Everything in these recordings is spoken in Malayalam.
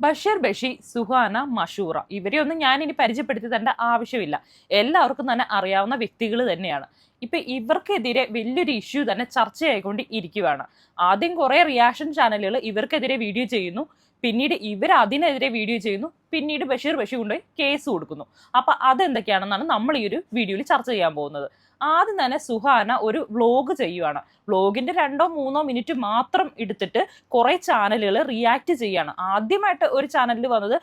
ബഷീർ ബഷി സുഹാന മഷൂറ ഇവരെ ഒന്നും ഞാൻ ഇനി പരിചയപ്പെടുത്തി തരേണ്ട ആവശ്യമില്ല. എല്ലാവർക്കും തന്നെ അറിയാവുന്ന വ്യക്തികൾ തന്നെയാണ്. ഇപ്പൊ ഇവർക്കെതിരെ വലിയൊരു ഇഷ്യൂ തന്നെ ചർച്ചയായിക്കൊണ്ട് ഇരിക്കുകയാണ് ആദ്യം കുറെ റിയാക്ഷൻ ചാനലുകൾ ഇവർക്കെതിരെ വീഡിയോ ചെയ്യുന്നു. പിന്നീട് ഇവർ അതിനെതിരെ വീഡിയോ ചെയ്യുന്നു. പിന്നീട് ബഷീർ ബഷീർ കൊണ്ടുപോയി കേസ് കൊടുക്കുന്നു. അപ്പൊ അതെന്തൊക്കെയാണെന്നാണ് നമ്മൾ ഈ ഒരു വീഡിയോയിൽ ചർച്ച ചെയ്യാൻ പോകുന്നത്. ആദ്യം തന്നെ സുഹാന ഒരു വ്ലോഗ് ചെയ്യുവാണ്. വ്ലോഗിന്റെ രണ്ടോ മൂന്നോ മിനിറ്റ് മാത്രം എടുത്തിട്ട് കുറെ ചാനലുകൾ റിയാക്ട് ചെയ്യാണ് ആദ്യമായിട്ട് ഒരു ചാനലിൽ വന്നത്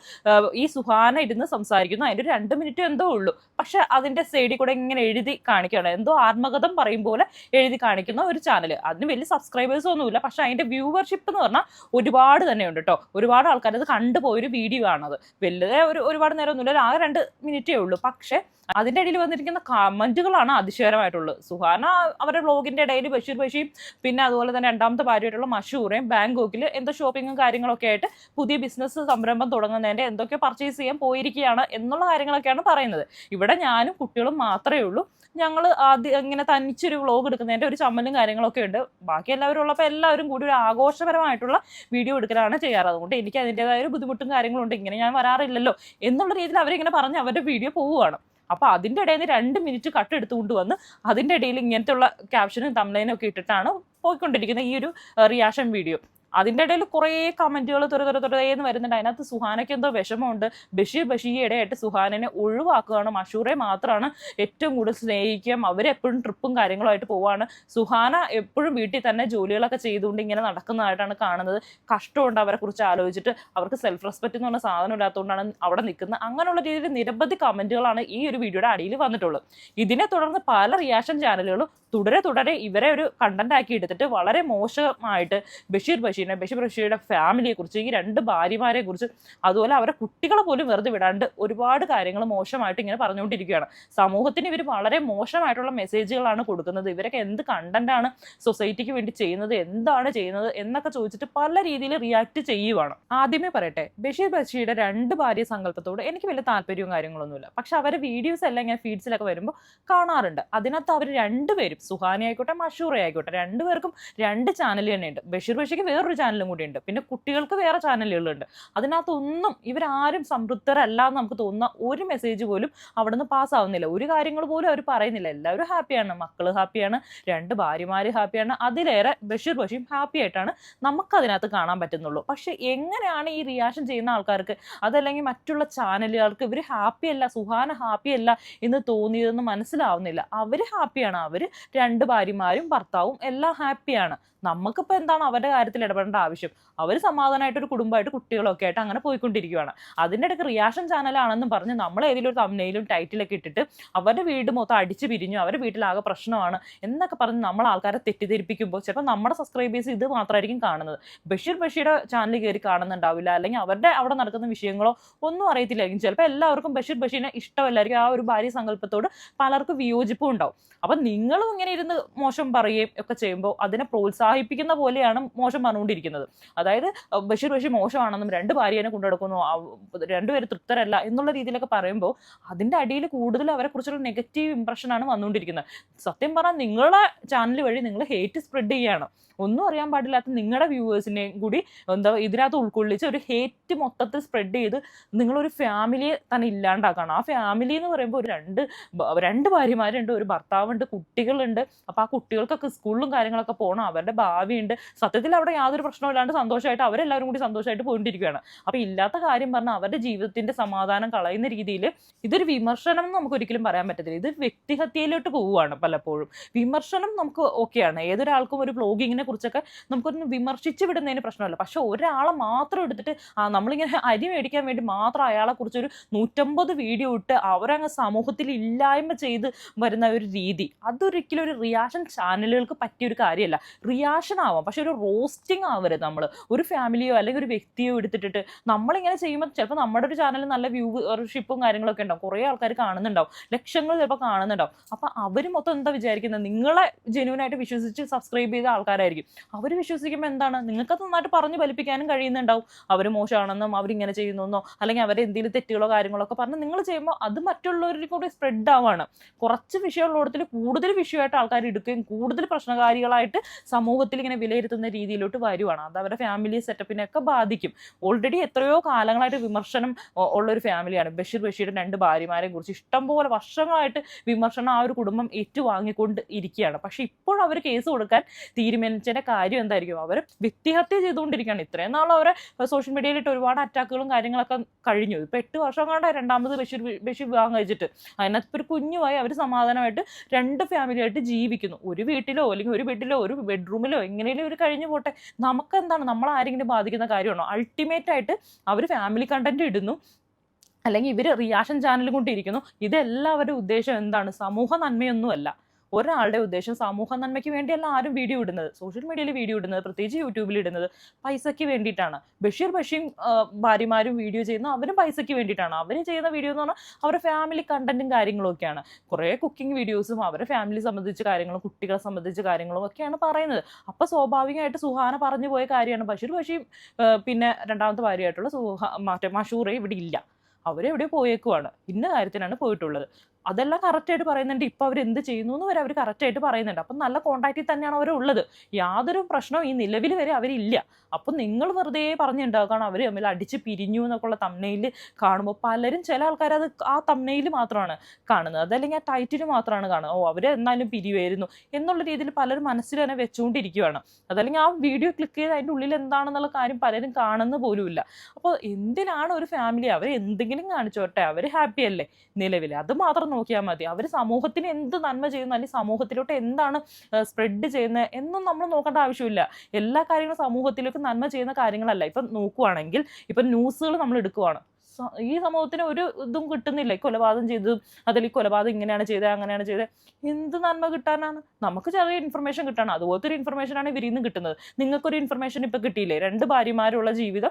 ഈ സുഹാന ഇരുന്ന് സംസാരിക്കുന്നു. അതിന്റെ രണ്ട് മിനിറ്റ് എന്തോ ഉള്ളൂ. പക്ഷെ അതിന്റെ സൈഡിൽ കൂടെ ഇങ്ങനെ എഴുതി കാണിക്കുകയാണ്. എന്തോ ആത്മകഥം പറയും പോലെ എഴുതി കാണിക്കുന്ന ഒരു ചാനൽ അതിന് വലിയ സബ്സ്ക്രൈബേഴ്സ് ഒന്നുമില്ല. പക്ഷെ അതിന്റെ വ്യൂവർഷിപ്പ് എന്ന് പറഞ്ഞാൽ ഒരുപാട് തന്നെ ഉണ്ട് കേട്ടോ. ഒരുപാട് ആൾക്കാർ അത് കണ്ടുപോയൊരു വീഡിയോ ആണത്. വലിയ ഒരു ഒരുപാട് നേരം ഒന്നുമില്ല ആ രണ്ട് മിനിറ്റേ ഉള്ളൂ. പക്ഷെ അതിന്റെ ഇടയിൽ വന്നിരിക്കുന്ന കമന്റുകളാണ് അതിശയകരമായിട്ടുള്ളത്. സുഹാന അവരുടെ ബ്ലോഗിന്റെ ഇടയിൽ ബഷീർ ബഷീം പിന്നെ അതുപോലെ തന്നെ രണ്ടാമത്തെ ഭാര്യയായിട്ടുള്ള മഷൂറയും ബാങ്കോക്കിൽ എന്തോ ഷോപ്പിങ്ങും കാര്യങ്ങളൊക്കെ ആയിട്ട് പുതിയ ബിസിനസ് സംരംഭം തുടങ്ങുന്നതിന്റെ എന്തൊക്കെ പർച്ചേസ് ചെയ്യാൻ പോയിരിക്കുകയാണ് എന്നുള്ള കാര്യങ്ങളൊക്കെയാണ് പറയുന്നത്. ഇവിടെ ഞാനും കുട്ടികളും മാത്രമേ ഉള്ളൂ. ഞങ്ങൾ ആദ്യം ഇങ്ങനെ തനിച്ചൊരു വ്ലോഗ് എടുക്കുന്നതിന്റെ ഒരു ചമ്മലും കാര്യങ്ങളൊക്കെ ഉണ്ട്. ബാക്കി എല്ലാവരും ഉള്ളപ്പോൾ എല്ലാവരും കൂടി ഒരു ആഘോഷപരമായിട്ടുള്ള വീഡിയോ എടുക്കലാണ് ചെയ്യാറ്. അതുകൊണ്ട് എനിക്ക് അതിന്റെതായ ഒരു ബുദ്ധിമുട്ടും കാര്യങ്ങളുണ്ട് ഇങ്ങനെ ഞാൻ വരാറില്ലല്ലോ എന്നുള്ള രീതിയിൽ അവരിങ്ങനെ പറഞ്ഞ് അവരുടെ വീഡിയോ പോവുകയാണ് അപ്പോൾ അതിന്റെ ഇടയിൽ നിന്ന് രണ്ട് മിനിറ്റ് കട്ട് എടുത്തുകൊണ്ട് വന്ന് അതിന്റെ ഇടയിൽ ഇങ്ങനത്തെ ഉള്ള ക്യാപ്ഷനും തമ്ലൈനും ഒക്കെ ഇട്ടിട്ടാണ് പോയിക്കൊണ്ടിരിക്കുന്ന ഈ ഒരു റിയാക്ഷൻ വീഡിയോ അതിന്റെ ഇടയിൽ കുറേ കമന്റുകൾ തുറ തുറ തുറയെന്ന് വരുന്നുണ്ട്. അതിനകത്ത് സുഹാനയ്ക്ക് എന്തോ വിഷമമുണ്ട്. ബഷീർ ബഷീർ ഇടയായിട്ട് സുഹാനനെ ഒഴിവാക്കുകയാണ്. മഷൂറെ മാത്രമാണ് ഏറ്റവും കൂടുതൽ സ്നേഹിക്കുകയും അവരെപ്പോഴും ട്രിപ്പും കാര്യങ്ങളുമായിട്ട് പോവാണ് സുഹാന എപ്പോഴും വീട്ടിൽ തന്നെ ജോലികളൊക്കെ ചെയ്തുകൊണ്ട് ഇങ്ങനെ നടക്കുന്നതായിട്ടാണ് കാണുന്നത്. കഷ്ടമുണ്ട് അവരെ കുറിച്ച് ആലോചിച്ചിട്ട്. അവർക്ക് സെൽഫ് റെസ്പെക്റ്റ് എന്ന് പറഞ്ഞ സാധനം ഇല്ലാത്തതുകൊണ്ടാണ് അവിടെ നിൽക്കുന്നത്. അങ്ങനെയുള്ള രീതിയിൽ നിരവധി കമന്റുകളാണ് ഈ ഒരു വീഡിയോയുടെ അടിയിൽ വന്നിട്ടുള്ളത്. ഇതിനെ തുടർന്ന് പല റിയാക്ഷൻ ചാനലുകളും തുടരെ തുടരെ ഇവരെ ഒരു കണ്ടന്റ് ആക്കി എടുത്തിട്ട് വളരെ മോശമായിട്ട് ബഷീർ ബഷീർ ബഷീറിനെ ബഷീർ ഫാമിലിയെ കുറിച്ച് ഈ രണ്ട് ഭാര്യമാരെ കുറിച്ച് അതുപോലെ അവരുടെ കുട്ടികളെ പോലും വെറുതെ വിടാണ്ട് ഒരുപാട് കാര്യങ്ങൾ മോശമായിട്ട് ഇങ്ങനെ പറഞ്ഞുകൊണ്ടിരിക്കുകയാണ്. സമൂഹത്തിന് ഇവർ വളരെ മോശമായിട്ടുള്ള മെസ്സേജുകളാണ് കൊടുക്കുന്നത്. ഇവരൊക്കെ എന്ത് കണ്ടന്റാണ് സൊസൈറ്റിക്ക് വേണ്ടി ചെയ്യുന്നത് എന്താണ് ചെയ്യുന്നത് എന്നൊക്കെ ചോദിച്ചിട്ട് പല രീതിയിൽ റിയാക്ട് ചെയ്യുവാണ്. ആദ്യമേ പറയട്ടെ ബഷീർ ബഷീറുടെ രണ്ട് ഭാര്യ സങ്കല്പത്തോട് എനിക്ക് വലിയ താല്പര്യവും കാര്യങ്ങളൊന്നുമില്ല. പക്ഷെ അവരെ വീഡിയോസ് എല്ലാം ഇങ്ങനെ ഫീഡ്സിലൊക്കെ വരുമ്പോൾ കാണാറുണ്ട്. അതിനകത്ത് അവർ രണ്ടുപേരും സുഹാനി ആയിക്കോട്ടെ മഷൂറ ആയിക്കോട്ടെ രണ്ടുപേർക്കും രണ്ട് ചാനൽ തന്നെയുണ്ട്. ബഷീർ ബഷീക്ക് വേറൊരു ചാനലും കൂടി ഉണ്ട് പിന്നെ കുട്ടികൾക്ക് വേറെ ചാനലുകളുണ്ട് അതിനകത്തൊന്നും ഇവരാരും സംതൃപ്തരല്ല എന്ന് നമുക്ക് തോന്നുന്ന ഒരു മെസ്സേജ് പോലും അവിടെ നിന്ന് പാസ്സാവുന്നില്ല ഒരു കാര്യങ്ങൾ പോലും അവർ പറയുന്നില്ല. എല്ലാവരും ഹാപ്പിയാണ് മക്കൾ ഹാപ്പിയാണ് രണ്ട് ഭാര്യമാർ ഹാപ്പിയാണ് അതിലേറെ ബഷീർ ബഷീം ഹാപ്പി ആയിട്ടാണ് നമുക്ക് അതിനകത്ത് കാണാൻ പറ്റുന്നുള്ളൂ. പക്ഷേ എങ്ങനെയാണ് ഈ റിയാക്ഷൻ ചെയ്യുന്ന ആൾക്കാർക്ക് അതല്ലെങ്കിൽ മറ്റുള്ള ചാനലുകൾക്ക് ഇവർ ഹാപ്പിയല്ല സുഹാന ഹാപ്പിയല്ല എന്ന് തോന്നിയതെന്ന് മനസ്സിലാവുന്നില്ല. അവർ ഹാപ്പിയാണ് അവർ രണ്ട് ഭാര്യമാരും ഭർത്താവും എല്ലാം ഹാപ്പിയാണ് നമുക്കിപ്പോൾ എന്താണ് അവരുടെ കാര്യത്തിൽ ഇടപെടേണ്ട ആവശ്യം. അവർ സമാധാനമായിട്ട് ഒരു കുടുംബമായിട്ട് കുട്ടികളൊക്കെ ആയിട്ട് അങ്ങനെ പോയിക്കൊണ്ടിരിക്കുകയാണ് അതിന്റെ ഇടയ്ക്ക് റിയാക്ഷൻ ചാനലാണെന്നും പറഞ്ഞ് നമ്മൾ ഏതെങ്കിലും ഒരു തമ്മനയിലും ടൈറ്റിലൊക്കെ ഇട്ടിട്ട് അവരുടെ വീട് മൊത്തം അടിച്ചു പിരിഞ്ഞു അവരുടെ വീട്ടിലാകെ പ്രശ്നമാണ് എന്നൊക്കെ പറഞ്ഞ് നമ്മൾ ആൾക്കാരെ തെറ്റിദ്ധരിപ്പിക്കുമ്പോൾ ചിലപ്പോൾ നമ്മുടെ സബ്സ്ക്രൈബേഴ്സ് ഇത് മാത്രമായിരിക്കും കാണുന്നത്. ബഷീർ ബഷീറുടെ ചാനൽ കയറി കാണുന്നുണ്ടാവില്ല അല്ലെങ്കിൽ അവരുടെ അവിടെ നടക്കുന്ന വിഷയങ്ങളോ ഒന്നും അറിയത്തില്ലായിരിക്കും. ചിലപ്പോൾ എല്ലാവർക്കും ബഷീർ ബഷീറിനെ ഇഷ്ടമല്ലായിരിക്കും. ആ ഒരു ഭാര്യ സങ്കല്പത്തോട് പലർക്കും വിയോജിപ്പും ഉണ്ടാവും. അപ്പം നിങ്ങളും ഇങ്ങനെ ഇരുന്ന് മോശം പറയുകയും ഒക്കെ ചെയ്യുമ്പോൾ അതിനെ പ്രോത്സാഹിപ്പിക്കുന്ന പോലെയാണ് മോശം പറഞ്ഞുകൊണ്ടിരിക്കുന്നത് അതായത് ബഷീർ ബഷീർ മോശമാണെന്നും രണ്ട് ഭാര്യനെ കൊണ്ടുനടക്കുന്നു രണ്ടുപേരും തൃപ്തരല്ല എന്നുള്ള രീതിയിലൊക്കെ പറയുമ്പോൾ അതിന്റെ അടിയിൽ കൂടുതൽ അവരെ കുറിച്ചുള്ള നെഗറ്റീവ് ഇമ്പ്രഷനാണ് വന്നുകൊണ്ടിരിക്കുന്നത്. സത്യം പറഞ്ഞാൽ നിങ്ങളെ ചാനൽ വഴി നിങ്ങൾ ഹേറ്റ് സ്പ്രെഡ് ചെയ്യുകയാണ് ഒന്നും അറിയാൻ പാടില്ലാത്ത നിങ്ങളുടെ വ്യൂവേഴ്സിനെയും കൂടി എന്താ ഇതിനകത്ത് ഉൾക്കൊള്ളിച്ച് ഒരു ഹേറ്റ് മൊത്തത്തിൽ സ്പ്രെഡ് ചെയ്ത് നിങ്ങളൊരു ഫാമിലിയെ തന്നെ ഇല്ലാണ്ടാക്കണം. ആ ഫാമിലി എന്ന് പറയുമ്പോൾ ഒരു രണ്ട് രണ്ട് ഭാര്യമാരുണ്ട് ഒരു ഭർത്താവുണ്ട് കുട്ടികളുണ്ട്. അപ്പോൾ ആ കുട്ടികൾക്കൊക്കെ സ്കൂളിലും കാര്യങ്ങളൊക്കെ പോകണം അവരുടെ ഭാവിയുണ്ട്. സത്യത്തിൽ അവിടെ യാതൊരു പ്രശ്നമില്ലാണ്ട് സന്തോഷമായിട്ട് അവരെല്ലാവരും കൂടി സന്തോഷമായിട്ട് പോയിട്ടിരിക്കുകയാണ് അപ്പോൾ ഇല്ലാത്ത കാര്യം പറഞ്ഞാൽ അവരുടെ ജീവിതത്തിന്റെ സമാധാനം കളയുന്ന രീതിയിൽ ഇതൊരു വിമർശനം എന്ന് നമുക്ക് ഒരിക്കലും പറയാൻ പറ്റത്തില്ല. ഇത് വ്യക്തിഹത്യയിലോട്ട് പോവുകയാണ് പലപ്പോഴും. വിമർശനം നമുക്ക് ഓക്കെയാണ്. ഏതൊരാൾക്കും ഒരു ബ്ലോഗിങ്ങിനെ കുറിച്ചൊക്കെ നമുക്കൊന്ന് വിമർശിച്ച് വിടുന്നതിന് പ്രശ്നമല്ല. പക്ഷെ ഒരാളെ മാത്രം എടുത്തിട്ട് നമ്മളിങ്ങനെ അരി മേടിക്കാൻ വേണ്ടി മാത്രം അയാളെ കുറിച്ചൊരു നൂറ്റമ്പത് വീഡിയോ ഇട്ട് അവരങ്ങ് സമൂഹത്തിൽ ഇല്ലായ്മ ചെയ്ത് വരുന്ന ഒരു രീതി. അതൊരിക്കലും ഒരു റിയാക്ഷൻ ചാനലുകൾക്ക് പറ്റിയ ഒരു കാര്യമല്ല. റിയാക്ഷൻ ആവാം. പക്ഷെ ഒരു റോസ്റ്റിംഗ് ആവരുത് നമ്മൾ ഒരു ഫാമിലിയോ അല്ലെങ്കിൽ ഒരു വ്യക്തിയോ എടുത്തിട്ടിട്ട് നമ്മളിങ്ങനെ ചെയ്യുമ്പോൾ ചിലപ്പോൾ നമ്മുടെ ഒരു ചാനൽ നല്ല വ്യൂവർഷിപ്പും കാര്യങ്ങളൊക്കെ ഉണ്ടാവും. കുറേ ആൾക്കാർ കാണുന്നുണ്ടാവും. ലക്ഷങ്ങൾ ചിലപ്പോൾ കാണുന്നുണ്ടാവും. അപ്പോൾ അവർ മൊത്തം എന്താ വിചാരിക്കുന്നത് നിങ്ങളെ ജെനുവിനായിട്ട് വിശ്വസിച്ച് സബ്സ്ക്രൈബ് ചെയ്ത ആൾക്കാരായിരിക്കും. അവർ വിശ്വസിക്കുമ്പോൾ എന്താണ്? നിങ്ങൾക്ക് നന്നായിട്ട് പറഞ്ഞ് ഫലിപ്പിക്കാനും കഴിയുന്നുണ്ടാവും. അവർ മോശമാണെന്നും അവരിങ്ങനെ ചെയ്യുന്നെന്നോ അല്ലെങ്കിൽ അവരെ എന്തെങ്കിലും തെറ്റുകളോ കാര്യങ്ങളോ ഒക്കെ പറഞ്ഞ് നിങ്ങൾ ചെയ്യുമ്പോൾ അത് മറ്റുള്ളവരിൽ കൂടി സ്പ്രെഡ് ആവാണ്. കുറച്ച് വിഷയമുള്ളിടത്തിൽ കൂടുതൽ വിഷയമായിട്ട് ആൾക്കാർ എടുക്കുകയും കൂടുതൽ പ്രശ്നകാരികളായിട്ട് സമൂഹത്തിൽ ഇങ്ങനെ വിലയിരുത്തുന്ന രീതിയിലോട്ട് കാര്യമാണ് അത് അവരുടെ ഫാമിലി സെറ്റപ്പിനെയൊക്കെ ബാധിക്കും. ഓൾറെഡി എത്രയോ കാലങ്ങളായിട്ട് വിമർശനം ഉള്ള ഉള്ളൊരു ഫാമിലിയാണ് ബഷീർ ബഷീറിന്റെ രണ്ട് ഭാര്യമാരെ കുറിച്ച് ഇഷ്ടംപോലെ വർഷങ്ങളായിട്ട് വിമർശനം ആ ഒരു കുടുംബം ഏറ്റുവാങ്ങിക്കൊണ്ട് ഇരിക്കുകയാണ്. പക്ഷേ ഇപ്പോൾ അവർ കേസ് കൊടുക്കാൻ തീരുമാനിച്ചതിന്റെ കാര്യം എന്തായിരിക്കും? അവർ വ്യക്തിഹത്യ ചെയ്തുകൊണ്ടിരിക്കുകയാണ്. ഇത്രയും നാൾ അവരെ സോഷ്യൽ മീഡിയയിലിട്ട് ഒരുപാട് അറ്റാക്കുകളും കാര്യങ്ങളൊക്കെ കഴിഞ്ഞു. ഇപ്പൊ എട്ട് വർഷം കൊണ്ട് രണ്ടാമത് ബഷീർ ബഷീർ വിവാഹം കഴിച്ചിട്ട് അതിനകത്ത് ഒരു കുഞ്ഞുമായി അവർ സമാധാനമായിട്ട് രണ്ട് ഫാമിലിയായിട്ട് ജീവിക്കുന്നു. ഒരു വീട്ടിലോ അല്ലെങ്കിൽ ഒരു ബെഡിലോ ഒരു ബെഡ്റൂമിലോ എങ്ങനെയും ഒരു കഴിഞ്ഞു പോട്ടെ നമുക്ക് എന്താണ് നമ്മൾ ആരെങ്കിലും ബാധിക്കുന്ന കാര്യമാണോ? അൾട്ടിമേറ്റ് ആയിട്ട് അവർ ഫാമിലി കണ്ടന്റ് ഇടുന്നു. അല്ലെങ്കിൽ ഇവർ റിയാക്ഷൻ ചാനൽ കൊണ്ടിരിക്കുന്നു. ഇതെല്ലാവരുടെ ഉദ്ദേശം എന്താണ്? സമൂഹ നന്മയൊന്നുമല്ല. ഒരാളുടെ ഉദ്ദേശം സമൂഹ നന്മയ്ക്ക് വേണ്ടിയല്ല ആരും വീഡിയോ ഇടുന്നത്. സോഷ്യൽ മീഡിയയിൽ വീഡിയോ ഇടുന്നത് പ്രത്യേകിച്ച് യൂട്യൂബിൽ ഇടുന്നത് പൈസയ്ക്ക് വേണ്ടിയിട്ടാണ്. ബഷീർ ബഷീം ഭാര്യമാരും വീഡിയോ ചെയ്യുന്ന അവരും പൈസയ്ക്ക് വേണ്ടിയിട്ടാണ്. അവർ ചെയ്യുന്ന വീഡിയോ എന്ന് പറഞ്ഞാൽ അവരുടെ ഫാമിലി കണ്ടന്റും കാര്യങ്ങളും ഒക്കെയാണ് കുറേ കുക്കിംഗ് വീഡിയോസും അവരുടെ ഫാമിലി സംബന്ധിച്ച കാര്യങ്ങളും കുട്ടികളെ സംബന്ധിച്ച കാര്യങ്ങളും ഒക്കെയാണ് പറയുന്നത്. അപ്പോൾ സ്വാഭാവികമായിട്ട് സുഹാന പറഞ്ഞു പോയ കാര്യമാണ്. ബഷീർ ബഷീം പിന്നെ രണ്ടാമത്തെ ഭാര്യയായിട്ടുള്ള സുഹ മറ്റേ മഷൂറെ ഇവിടെ ഇല്ല. അവരെവിടെ പോയേക്കുവാണ്. ഇന്ന കാര്യത്തിനാണ് പോയിട്ടുള്ളത്. അതെല്ലാം കറക്റ്റായിട്ട് പറയുന്നുണ്ട്. ഇപ്പോൾ അവർ എന്ത് ചെയ്യുന്നു എന്ന് വരെ അവർ കറക്റ്റായിട്ട് പറയുന്നുണ്ട്. അപ്പം നല്ല കോൺടാക്റ്റിൽ തന്നെയാണ് അവർ ഉള്ളത്. യാതൊരു പ്രശ്നവും ഈ നിലവിൽ വരെ അവരില്ല. അപ്പം നിങ്ങൾ വെറുതെ പറഞ്ഞുണ്ടാക്കുകയാണ് അവർ തമ്മിൽ അടിച്ച് പിരിഞ്ഞു എന്നൊക്കെയുള്ള തമ്മനയിൽ കാണുമ്പോൾ പലരും ചില ആൾക്കാർ അത് ആ തമ്മനയിൽ മാത്രമാണ് കാണുന്നത്. അതല്ലെങ്കിൽ ആ ടൈറ്റിൽ മാത്രമാണ് കാണുന്നത്. ഓ അവർ എന്നാലും പിരിവായിരുന്നു എന്നുള്ള രീതിയിൽ പലരും മനസ്സിൽ തന്നെ വെച്ചുകൊണ്ടിരിക്കുകയാണ് അതല്ലെങ്കിൽ ആ വീഡിയോ ക്ലിക്ക് ചെയ്ത് അതിന്റെ ഉള്ളിൽ എന്താണെന്നുള്ള കാര്യം പലരും കാണുന്ന പോലുമില്ല. അപ്പോൾ എന്തിനാണ് ഒരു ഫാമിലി അവർ എന്തെങ്കിലും കാണിച്ചോട്ടെ അവർ ഹാപ്പി അല്ലേ? നിലവിൽ അത് മാത്രം നോക്കിയാൽ മതി. അവർ സമൂഹത്തിന് എന്ത് നന്മ ചെയ്യുന്നു അല്ലെങ്കിൽ സമൂഹത്തിലോട്ട് എന്താണ് സ്പ്രെഡ് ചെയ്യുന്നത് എന്നും നമ്മൾ നോക്കേണ്ട ആവശ്യമില്ല. എല്ലാ കാര്യങ്ങളും സമൂഹത്തിലേക്ക് നന്മ ചെയ്യുന്ന കാര്യങ്ങളല്ല. ഇപ്പം നോക്കുവാണെങ്കിൽ ഇപ്പം ന്യൂസുകൾ നമ്മൾ എടുക്കുവാണ്. ഈ സമൂഹത്തിന് ഒരു ഇതും കിട്ടുന്നില്ല. കൊലപാതകം ചെയ്തു അതിൽ ഈ കൊലപാതകം ഇങ്ങനെയാണ് ചെയ്തത് അങ്ങനെയാണ് ചെയ്തത്. എന്ത് നന്മ കിട്ടാനാണ്? നമുക്ക് ചെറിയ ഇൻഫർമേഷൻ കിട്ടണം. അതുപോലത്തെ ഒരു ഇൻഫർമേഷനാണ് ഇവരിൽ നിന്ന് കിട്ടുന്നത്. നിങ്ങൾക്കൊരു ഇൻഫർമേഷൻ ഇപ്പം കിട്ടിയില്ലേ? രണ്ട് ഭാര്യമാരുള്ള ജീവിതം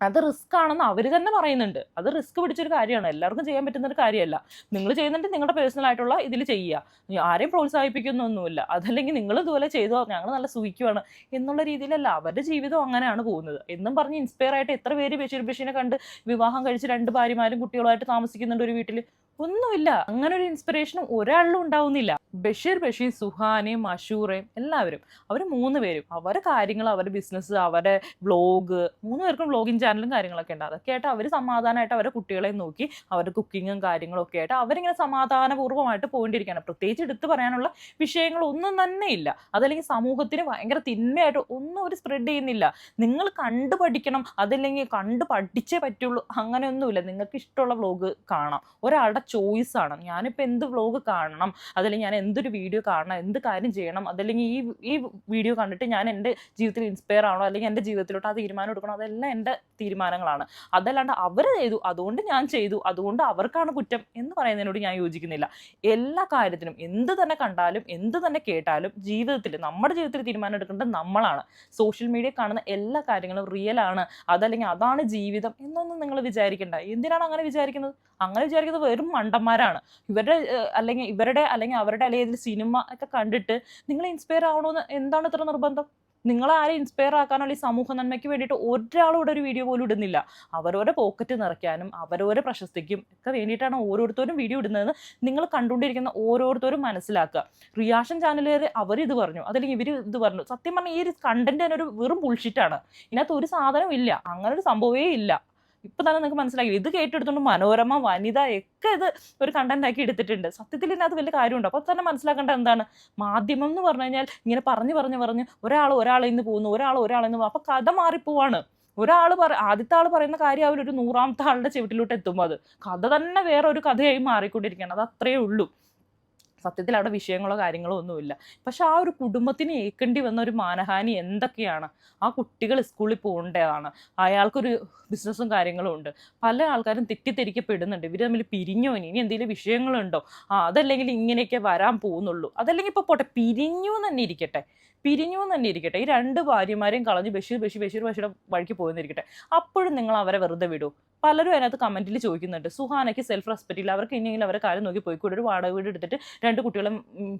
അത് റിസ്ക് ആണെന്ന് അവർ തന്നെ പറയുന്നുണ്ട്. അത് റിസ്ക് പിടിച്ചൊരു കാര്യമാണ്. എല്ലാവർക്കും ചെയ്യാൻ പറ്റുന്ന ഒരു കാര്യമല്ല. നിങ്ങൾ ചെയ്യുന്നുണ്ട് നിങ്ങളുടെ പേഴ്സണൽ ആയിട്ടുള്ള ഇതിൽ ചെയ്യുക. ആരെയും പ്രോത്സാഹിപ്പിക്കുന്നൊന്നുമില്ല. അതല്ലെങ്കിൽ നിങ്ങൾ ഇതുപോലെ ചെയ്തോ ഞങ്ങൾ നല്ല സൂഹിക്കുവാണ് എന്നുള്ള രീതിയിലല്ല. അവരുടെ ജീവിതം അങ്ങനെയാണ് പോകുന്നത്. എന്നും പറഞ്ഞ് ഇൻസ്പയർ ആയിട്ട് എത്ര പേര് ബഷീർ ബഷീനെ കണ്ട് വിവാഹം കഴിച്ച് രണ്ട് ഭാര്യമാരും കുട്ടികളുമായിട്ട് താമസിക്കുന്നുണ്ട് ഒരു വീട്ടിൽ ഒന്നുമില്ല. അങ്ങനെ ഒരു ഇൻസ്പിറേഷനും ഒരാളിലും ഉണ്ടാവുന്നില്ല. ബഷീർ ബഷീർ സുഹാനയും അഷൂറയും എല്ലാവരും. അവർ മൂന്ന് പേരും. അവരുടെ കാര്യങ്ങൾ അവരുടെ ബിസിനസ് അവരുടെ വ്ളോഗ് മൂന്ന് പേർക്കും വ്ളോഗിങ് ചാനലും കാര്യങ്ങളൊക്കെ ഉണ്ട്. അതൊക്കെ ആയിട്ട് അവർ സമാധാനമായിട്ട് അവരുടെ കുട്ടികളെ നോക്കി അവരുടെ കുക്കിങ്ങും കാര്യങ്ങളും ഒക്കെ ആയിട്ട് അവരിങ്ങനെ സമാധാനപൂർവമായിട്ട് പോയിട്ടിരിക്കുകയാണ്. പ്രത്യേകിച്ച് എടുത്തു പറയാനുള്ള വിഷയങ്ങളൊന്നും തന്നെ ഇല്ല. അതല്ലെങ്കിൽ സമൂഹത്തിന് ഭയങ്കര തിന്മയായിട്ട് ഒന്നും അവർ സ്പ്രെഡ് ചെയ്യുന്നില്ല. നിങ്ങൾ കണ്ടു പഠിക്കണം. അതല്ലെങ്കിൽ കണ്ടു പഠിച്ചേ പറ്റുള്ളൂ. അങ്ങനെയൊന്നുമില്ല. നിങ്ങൾക്ക് ഇഷ്ടമുള്ള വ്ളോഗ് കാണാം. ഒരാളുടെ ചോയ്സ് ആണ്. ഞാനിപ്പോൾ എന്ത് വ്ലോഗ് കാണണം അതല്ലെങ്കിൽ ഞാൻ എന്തൊരു വീഡിയോ കാണണം എന്ത് കാര്യം ചെയ്യണം അതല്ലെങ്കിൽ ഈ ഈ വീഡിയോ കണ്ടിട്ട് ഞാൻ എന്റെ ജീവിതത്തിൽ ഇൻസ്പയർ ആണോ അല്ലെങ്കിൽ എന്റെ ജീവിതത്തിലോട്ട് ആ തീരുമാനം എടുക്കണോ അതെല്ലാം എന്റെ തീരുമാനങ്ങളാണ്. അതല്ലാണ്ട് അവർ ചെയ്തു അതുകൊണ്ട് ഞാൻ ചെയ്തു അതുകൊണ്ട് അവർക്കാണ് കുറ്റം എന്ന് പറയുന്നതിനോട് ഞാൻ യോജിക്കുന്നില്ല. എല്ലാ കാര്യത്തിനും എന്ത് തന്നെ കണ്ടാലും എന്ത് തന്നെ കേട്ടാലും ജീവിതത്തിൽ നമ്മുടെ ജീവിതത്തിൽ തീരുമാനം എടുക്കേണ്ടത് നമ്മളാണ്. സോഷ്യൽ മീഡിയ കാണുന്ന എല്ലാ കാര്യങ്ങളും റിയൽ ആണ്. അതല്ലെങ്കിൽ അതാണ് ജീവിതം എന്നൊന്നും നിങ്ങൾ വിചാരിക്കേണ്ട. എന്തിനാണ് അങ്ങനെ വിചാരിക്കുന്നത്? അങ്ങനെ വിചാരിക്കുന്നത് വെറും മണ്ടന്മാരാണ്. ഇവരുടെ അല്ലെങ്കിൽ ഇവരുടെ അല്ലെങ്കിൽ അവരുടെ അല്ലെങ്കിൽ സിനിമ ഒക്കെ കണ്ടിട്ട് നിങ്ങൾ ഇൻസ്പയർ ആവണമെന്ന് എന്താണ് ഇത്ര നിർബന്ധം? നിങ്ങളെ ആരെ ഇൻസ്പയർ ആക്കാനോ അല്ലെങ്കിൽ സമൂഹ നന്മയ്ക്ക് വേണ്ടിയിട്ട് ഒരാളും ഇവിടെ ഒരു വീഡിയോ പോലും ഇടുന്നില്ല. അവരവരുടെ പോക്കറ്റ് നിറയ്ക്കാനും അവരോരെ പ്രശസ്തിക്കും ഒക്കെ വേണ്ടിയിട്ടാണ് ഓരോരുത്തരും വീഡിയോ ഇടുന്നതെന്ന് നിങ്ങൾ കണ്ടുകൊണ്ടിരിക്കുന്ന ഓരോരുത്തരും മനസ്സിലാക്കുക. റിയാക്ഷൻ ചാനലുകാർ അവർ ഇത് പറഞ്ഞു. അതല്ലെങ്കിൽ ഇവർ ഇത് പറഞ്ഞു. സത്യം പറഞ്ഞാൽ ഈ ഒരു കണ്ടന്റ് തന്നെ ഒരു വെറും ബുൾഷിറ്റാണ് ഇതിനകത്ത് ഒരു സാധനവും ഇല്ല. അങ്ങനെ ഒരു സംഭവമേ ഇല്ല. ഇപ്പൊ തന്നെ നിങ്ങൾക്ക് മനസ്സിലാക്കി ഇത് കേട്ടെടുത്തോണ്ട് മനോരമ വനിത ഒക്കെ ഇത് ഒരു കണ്ടന്റ് ആക്കി എടുത്തിട്ടുണ്ട്. സത്യത്തിൽ ഇതിനകത്ത് വലിയ കാര്യമുണ്ട്. അപ്പോൾ തന്നെ മനസ്സിലാക്കേണ്ട എന്താണ്? മാധ്യമം എന്ന് പറഞ്ഞു കഴിഞ്ഞാൽ ഇങ്ങനെ പറഞ്ഞു പറഞ്ഞു പറഞ്ഞു ഒരാൾ ഒരാളിൽ നിന്ന് പോകുന്നു ഒരാൾ ഒരാളിൽ നിന്ന് അപ്പോൾ കഥ മാറിപ്പോവാണ്. ഒരാൾ പറ ആദ്യത്തെ ആൾ പറയുന്ന കാര്യം അവർ ഒരു നൂറാമത്തെ ആളുടെ ചെവിട്ടിലോട്ട് എത്തുമ്പോൾ അത്. കഥ തന്നെ വേറെ ഒരു കഥയായി മാറിക്കൊണ്ടിരിക്കുകയാണ്. അത് അത്രയേ ഉള്ളൂ. സത്യത്തിൽ അവിടെ വിഷയങ്ങളോ കാര്യങ്ങളോ ഒന്നുമില്ല. പക്ഷെ ആ ഒരു കുടുംബത്തിന് ഏൽക്കേണ്ടി വന്ന ഒരു മാനഹാനി എന്തൊക്കെയാണ്? ആ കുട്ടികൾ സ്കൂളിൽ പോകേണ്ടതാണ്. അയാൾക്കൊരു ബിസിനസ്സും കാര്യങ്ങളും ഉണ്ട്. പല ആൾക്കാരും തെറ്റിദ്ധരിക്കപ്പെടുന്നുണ്ട്. ഇവർ തമ്മിൽ പിരിഞ്ഞോ? ഇനി ഇനി എന്തെങ്കിലും വിഷയങ്ങളുണ്ടോ? ആ അതല്ലെങ്കിൽ ഇങ്ങനെയൊക്കെ വരാൻ പോകുന്നുള്ളൂ. അതല്ലെങ്കിൽ ഇപ്പോൾ പോട്ടെ പിരിഞ്ഞു തന്നെ ഇരിക്കട്ടെ. പിരിഞ്ഞു തന്നെ ഇരിക്കട്ടെ. ഈ രണ്ട് ഭാര്യമാരെയും കളഞ്ഞ് ബഷീർ ബഷീർ ബഷീർ ബഷീർ വഴിക്ക് പോകുന്നിരിക്കട്ടെ അപ്പോഴും നിങ്ങൾ അവരെ വെറുതെ വിടൂ. പലരും അതിനകത്ത് കമന്റിൽ ചോദിക്കുന്നുണ്ട്. സുഹാനയ്ക്ക് സെൽഫ് റെസ്പെക്റ്റ് ഇല്ല. അവർക്ക് ഇനിയെങ്കിലും അവരെ കാര്യം നോക്കി പോയിക്കൂടെ? ഒരു വാടക വീട് എടുത്തിട്ട് രണ്ട് കുട്ടികളെ